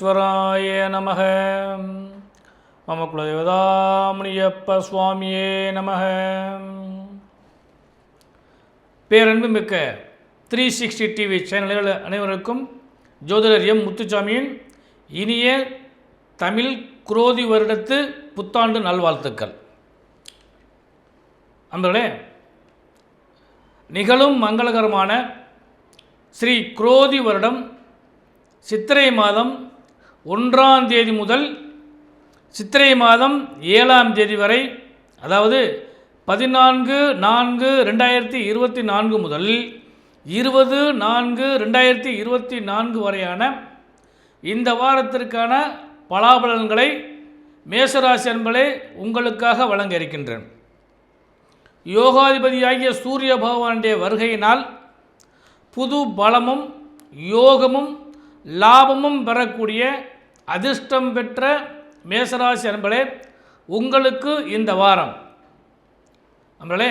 ஈஸ்வராய நமக. மம குலதேவதாமணியப்ப சுவாமியே நமக. பேரன்பு மிக்க த்ரீ சிக்ஸ்டி டிவி சேனல்கள் அனைவருக்கும் ஜோதிடர் எம் முத்துச்சாமியின் இனிய தமிழ் குரோதி வருடத்து புத்தாண்டு நல்வாழ்த்துக்கள். அன்பர்களே நிகழும் மங்களகரமான ஸ்ரீ குரோதி வருடம் சித்திரை மாதம் ஒன்றாம் தேதி முதல் சித்திரை மாதம் ஏழாம் தேதி வரை அதாவது பதினான்கு நான்கு ரெண்டாயிரத்தி இருபத்தி நான்கு முதல் இருபது நான்கு ரெண்டாயிரத்தி இருபத்தி நான்கு வரையான இந்த வாரத்திற்கான பலாபலன்களை மேசராசி அன்பளே உங்களுக்காக வழங்க இருக்கின்றேன் யோகாதிபதியாகிய சூரிய பகவானுடைய வருகையினால் புது பலமும் யோகமும் லாபமும் பெறக்கூடிய அதிர்ஷ்டம் பெற்ற மேசராசி அன்பளே உங்களுக்கு இந்த வாரம். நம்மளே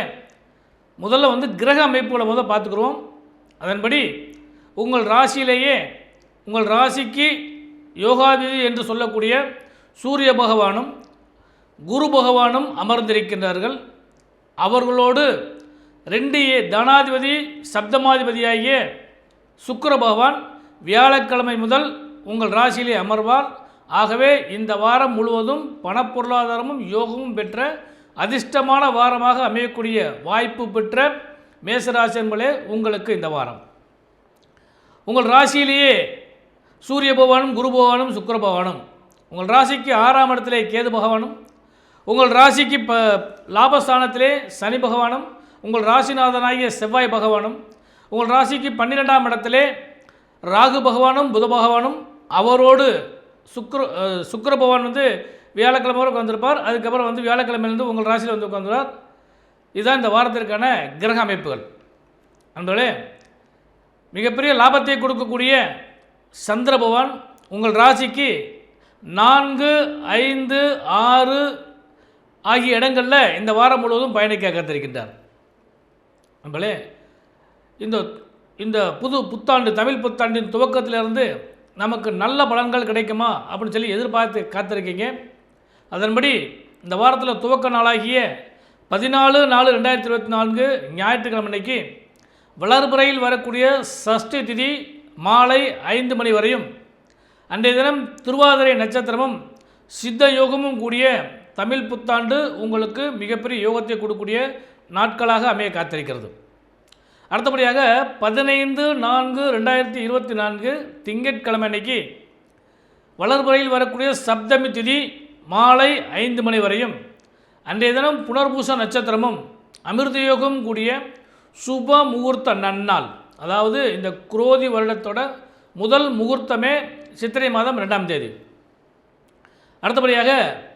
முதல்ல வந்து கிரக அமைப்புகளை முதல் பார்த்துக்குருவோம். அதன்படி உங்கள் ராசியிலேயே உங்கள் ராசிக்கு யோகாதிதி என்று சொல்லக்கூடிய சூரிய பகவானும் குரு பகவானும் அமர்ந்திருக்கின்றார்கள். அவர்களோடு ரெண்டு தனாதிபதி சப்தமாதிபதியாகிய சுக்கர பகவான் வியாழக்கிழமை முதல் உங்கள் ராசியிலே அமர்வார். ஆகவே இந்த வாரம் முழுவதும் பணப்பொருளாதாரமும் யோகமும் பெற்ற அதிர்ஷ்டமான வாரமாக அமையக்கூடிய வாய்ப்பு பெற்ற மேசராசி என்பதே உங்களுக்கு இந்த வாரம். உங்கள் ராசியிலேயே சூரிய பகவானும் குரு பகவானும் சுக்கர பகவானும். உங்கள் ராசிக்கு ஆறாம் இடத்திலே கேது பகவானும். உங்கள் ராசிக்கு ப லாபஸ்தானத்திலே சனி பகவானும். உங்கள் ராசிநாதனாகிய செவ்வாய் பகவானும். உங்கள் ராசிக்கு பன்னிரெண்டாம் இடத்திலே ராகு பகவானும் புத பகவானும் அவரோடு சுக்ர சுக்கர பகவான் வந்து வியாழக்கிழமை வரை உட்காந்துருப்பார் அதுக்கப்புறம் வந்து வியாழக்கிழமையிலேருந்து உங்கள் ராசியில் வந்து உட்காந்துருவார் இதுதான் இந்த வாரத்திற்கான கிரக அமைப்புகள். நண்பர்களே மிகப்பெரிய லாபத்தை கொடுக்கக்கூடிய சந்திர பகவான் உங்கள் ராசிக்கு நான்கு ஐந்து ஆறு ஆகிய இடங்களில் இந்த வாரம் முழுவதும் பயணிக்க காத்திருக்கின்றார். நம்மளே இந்த இந்த புது புத்தாண்டு தமிழ் புத்தாண்டின் துவக்கத்திலிருந்து நமக்கு நல்ல பலன்கள் கிடைக்குமா அப்படின்னு சொல்லி எதிர்பார்த்து காத்திருக்கீங்க. அதன்படி இந்த வாரத்தில் துவக்க நாளாகிய பதினாலு நாலு ரெண்டாயிரத்தி இருபத்தி நான்கு ஞாயிற்றுக்கிழமை அன்னைக்கு வளர்புறையில் வரக்கூடிய சஷ்டி திதி மாலை ஐந்து மணி வரையும் அன்றைய தினம் திருவாதிரை நட்சத்திரமும் சித்த யோகமும் கூடிய தமிழ் புத்தாண்டு உங்களுக்கு மிகப்பெரிய யோகத்தை கொடுக்கக்கூடிய நாட்களாக அமைய காத்திருக்கிறது. அடுத்தபடியாக பதினைந்து நான்கு ரெண்டாயிரத்தி இருபத்தி நான்கு திங்கட்கிழமை அன்னைக்கு வளர்புறையில் வரக்கூடிய சப்தமி திதி மாலை ஐந்து மணி வரையும் அன்றைய தினம் புனர்பூச நட்சத்திரமும் அமிர்தயோகம் கூடிய சுப முகூர்த்த நன்னாள். அதாவது இந்த குரோதி வருடத்தோட முதல் முகூர்த்தமே சித்திரை மாதம் ரெண்டாம் தேதி. அடுத்தபடியாக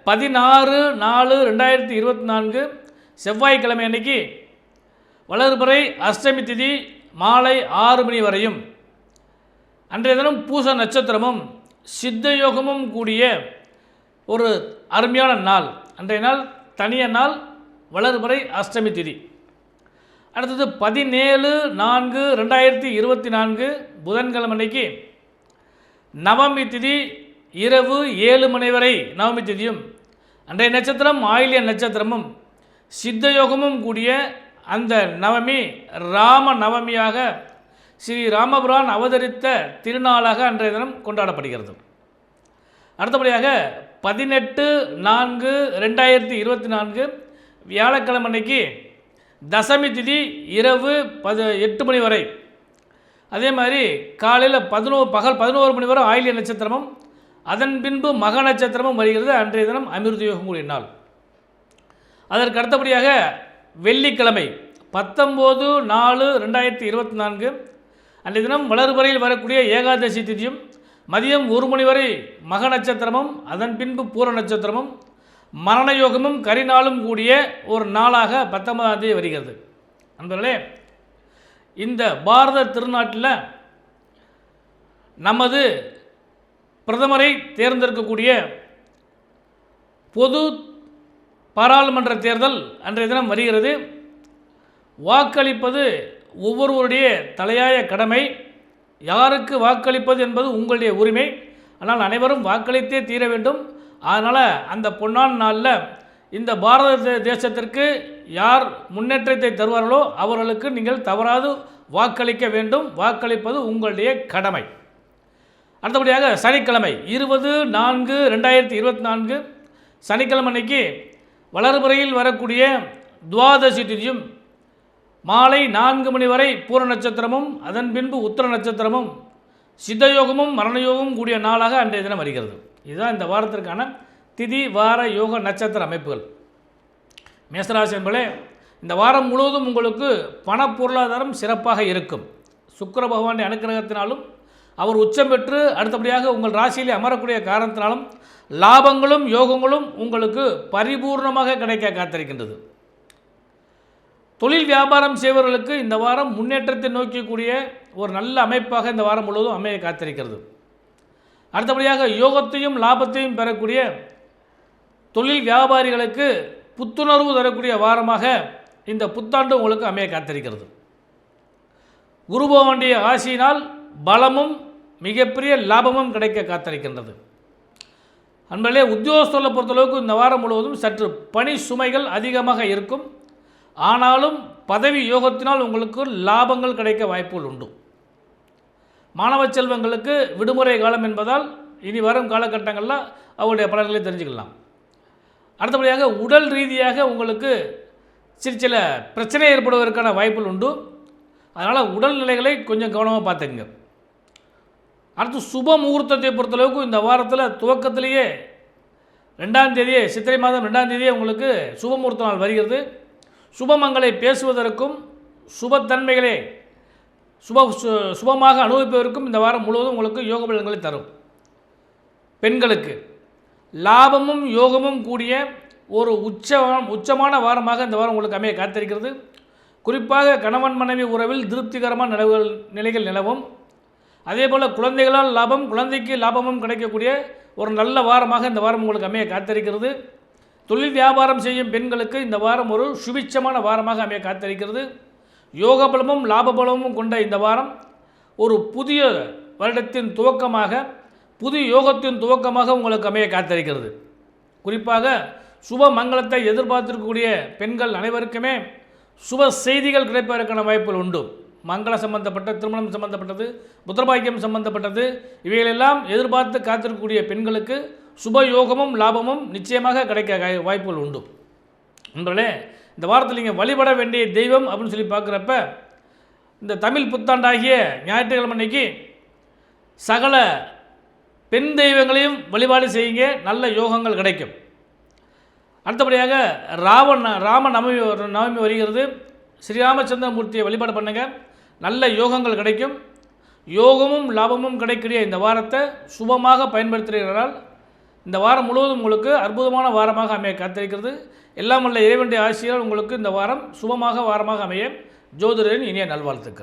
பதினாறு நாலு ரெண்டாயிரத்தி இருபத்தி நான்கு செவ்வாய்க்கிழமை அன்னைக்கு வளர்பிறை அஷ்டமி திதி மாலை ஆறு மணி வரையும். அன்றைய தினம் பூச நட்சத்திரமும் சித்தயோகமும் கூடிய ஒரு அருமையான நாள். அன்றைய நாள் தனிய நாள் வளர்பிறை அஷ்டமி திதி. அடுத்தது பதினேழு நான்கு ரெண்டாயிரத்தி இருபத்தி நான்கு புதன்கிழமை அன்னைக்கு நவமி திதி இரவு ஏழு மணி வரை நவமி திதியும். அன்றைய நட்சத்திரம் ஆயிலிய நட்சத்திரமும் சித்தயோகமும் கூடிய அந்த நவமி ராம நவமியாக ஸ்ரீ ராமபுரான் அவதரித்த திருநாளாக அன்றைய தினம் கொண்டாடப்படுகிறது. அடுத்தபடியாக பதினெட்டு நான்கு ரெண்டாயிரத்தி இருபத்தி நான்கு வியாழக்கிழமை அன்னைக்கு தசமி திதி இரவு பது எட்டு மணி வரை. அதே மாதிரி காலையில் பதினோரு பகல் பதினோரு மணி வரை ஆயிலிய நட்சத்திரமும் அதன் பின்பு மக நட்சத்திரமும் வருகிறது. அன்றைய தினம் அமிர்த யோகம் கூடிய நாள். அதற்கு அடுத்தபடியாக வெள்ளிக்கிழமை பத்தொம்போது நாலு ரெண்டாயிரத்தி இருபத்தி நான்கு அன்றைய தினம் வளர்வரையில் வரக்கூடிய ஏகாதசி திதியும் மதியம் ஒரு மணி வரை மக நட்சத்திரமும் அதன் பின்பு பூர நட்சத்திரமும் மரண யோகமும் கரிநாளும் கூடிய ஒரு நாளாக பத்தொன்பதாம் தேதி வருகிறது. நண்பர்களே இந்த பாரத திருநாட்டில் நமது பிரதமரை தேர்ந்தெடுக்கக்கூடிய பொது பாராளுமன்ற தேர்தல் அன்றைய தினம் வருகிறது. வாக்களிப்பது ஒவ்வொருவருடைய தலையாய கடமை. யாருக்கு வாக்களிப்பது என்பது உங்களுடைய உரிமை. ஆனால் அனைவரும் வாக்களித்தே தீர வேண்டும். அதனால் அந்த பொன்னான் நாளில் இந்த பாரத தேசத்திற்கு யார் முன்னேற்றத்தை தருவார்களோ அவர்களுக்கு நீங்கள் தவறாது வாக்களிக்க வேண்டும். வாக்களிப்பது உங்களுடைய கடமை. அடுத்தபடியாக சனிக்கிழமை இருபது நான்கு ரெண்டாயிரத்தி இருபத்தி நான்கு. சனிக்கிழமை அன்னைக்கு வளர்பிறையில் வரக்கூடிய துவாதசி திதியும் மாலை நான்கு மணி வரை பூர நட்சத்திரமும் அதன் பின்பு உத்தர நட்சத்திரமும் சித்தயோகமும் மரணயோகமும் கூடிய நாளாக அன்றைய தினம் வருகிறது. இதுதான் இந்த வாரத்திற்கான திதி வார யோக நட்சத்திர அமைப்புகள். மேசராசி என்பதே இந்த வாரம் முழுவதும் உங்களுக்கு பண பொருளாதாரம் சிறப்பாக இருக்கும். சுக்கர பகவானுடைய அனுக்கிரகத்தினாலும் அவர் உச்சம் பெற்று அடுத்தபடியாக உங்கள் ராசியிலே அமரக்கூடிய காரணத்தினாலும் லாபங்களும் யோகங்களும் உங்களுக்கு பரிபூர்ணமாக கிடைக்க காத்திருக்கின்றது. தொழில் வியாபாரம் செய்பவர்களுக்கு இந்த வாரம் முன்னேற்றத்தை நோக்கக்கூடிய ஒரு நல்ல அமைப்பாக இந்த வாரம் முழுவதும் அமைய காத்திருக்கிறது. அடுத்தபடியாக யோகத்தையும் லாபத்தையும் பெறக்கூடிய தொழில் வியாபாரிகளுக்கு புத்துணர்வு தரக்கூடிய வாரமாக இந்த புத்தாண்டு உங்களுக்கு அமைய காத்திருக்கிறது. குருபவனுடைய ஆசியினால் பலமும் மிகப்பெரிய லாபமும் கிடைக்க காத்திருக்கின்றது. அன்பர்களே உத்தியோகஸ்தர்களை பொறுத்தளவுக்கு இந்த வாரம் முழுவதும் சற்று பணி சுமைகள் அதிகமாக இருக்கும். ஆனாலும் பதவி யோகத்தினால் உங்களுக்கு லாபங்கள் கிடைக்க வாய்ப்புகள் உண்டு. மாணவ செல்வங்களுக்கு விடுமுறை காலம் என்பதால் இனி வரும் காலகட்டங்களில் அவருடைய பலன்களை தெரிஞ்சுக்கலாம். அடுத்தபடியாக உடல் ரீதியாக உங்களுக்கு சிறு சில பிரச்சனை ஏற்படுவதற்கான வாய்ப்புகள் உண்டு. அதனால் உடல்நிலைகளை கொஞ்சம் கவனமாக பார்த்துக்குங்க. அடுத்து சுப முகூர்த்தத்தை பொறுத்தளவுக்கு இந்த வாரத்தில் துவக்கத்திலேயே ரெண்டாம் தேதியே சித்திரை மாதம் ரெண்டாம் தேதியே உங்களுக்கு சுப முகூர்த்த நாள் வருகிறது. சுபமங்களை பேசுவதற்கும் சுபத்தன்மைகளை சுப சு- சுபமாக அனுபவிப்பதற்கும் இந்த வாரம் முழுவதும் உங்களுக்கு யோக பலன்களை தரும். பெண்களுக்கு லாபமும் யோகமும் கூடிய ஒரு உச்ச உச்சமான வாரமாக இந்த வாரம் உங்களுக்கு அமைய காத்திருக்கிறது. குறிப்பாக கணவன் மனைவி உறவில் திருப்திகரமான நிலவுகள் நிலைகள் நிலவும். அதே போல் குழந்தைகளால் லாபம் குழந்தைக்கு லாபமும் கிடைக்கக்கூடிய ஒரு நல்ல வாரமாக இந்த வாரம் உங்களுக்கு அமைய காத்திருக்கிறது. தொழில் வியாபாரம் செய்யும் பெண்களுக்கு இந்த வாரம் ஒரு சுபிச்சமான வாரமாக அமைய காத்திருக்கிறது. யோக பலமும் லாப பலமும் கொண்ட இந்த வாரம் ஒரு புதிய வருடத்தின் துவக்கமாக புது யோகத்தின் துவக்கமாக உங்களுக்கு அமைய காத்திருக்கிறது. குறிப்பாக சுப மங்களத்தை எதிர்பார்த்திருக்கக்கூடிய பெண்கள் அனைவருக்குமே சுப செய்திகள் கிடைப்பதற்கான வாய்ப்புகள் உண்டு. மங்கள சம்பந்தப்பட்ட திருமணம் சம்பந்தப்பட்டது புத்திரபாக்கியம் சம்பந்தப்பட்டது இவைகளெல்லாம் எதிர்பார்த்து காத்திருக்கக்கூடிய பெண்களுக்கு சுப யோகமும் லாபமும் நிச்சயமாக கிடைக்க வாய்ப்புகள் உண்டு. நண்பர்களே இந்த வாரத்தில் நீங்கள் வழிபட வேண்டிய தெய்வம் அப்படின்னு சொல்லி பார்க்குறப்ப இந்த தமிழ் புத்தாண்டாகிய ஞாயிற்றுக்கிழமை அன்னைக்கு சகல பெண் தெய்வங்களையும் வழிபாடு செய்யுங்க நல்ல யோகங்கள் கிடைக்கும். அடுத்தபடியாக ராவண ராம நவமி நவமி வருகிறது. ஸ்ரீராமச்சந்திரமூர்த்தியை வழிபாடு பண்ணுங்க. நல்ல யோகங்கள் கிடைக்கும். யோகமும் லாபமும் கிடைக்கிற இந்த வாரத்தை சுபமாக பயன்படுத்துகிறீர்களால் இந்த வாரம் முழுவதும் உங்களுக்கு அற்புதமான வாரமாக அமைய காத்திருக்கிறது. எல்லாம் உள்ள இறைவனுடைய ஆசிரியர் உங்களுக்கு இந்த வாரம் சுபமாக வாரமாக அமைய ஜோதிடரின் இனிய நல்வாழ்த்துக்கள்.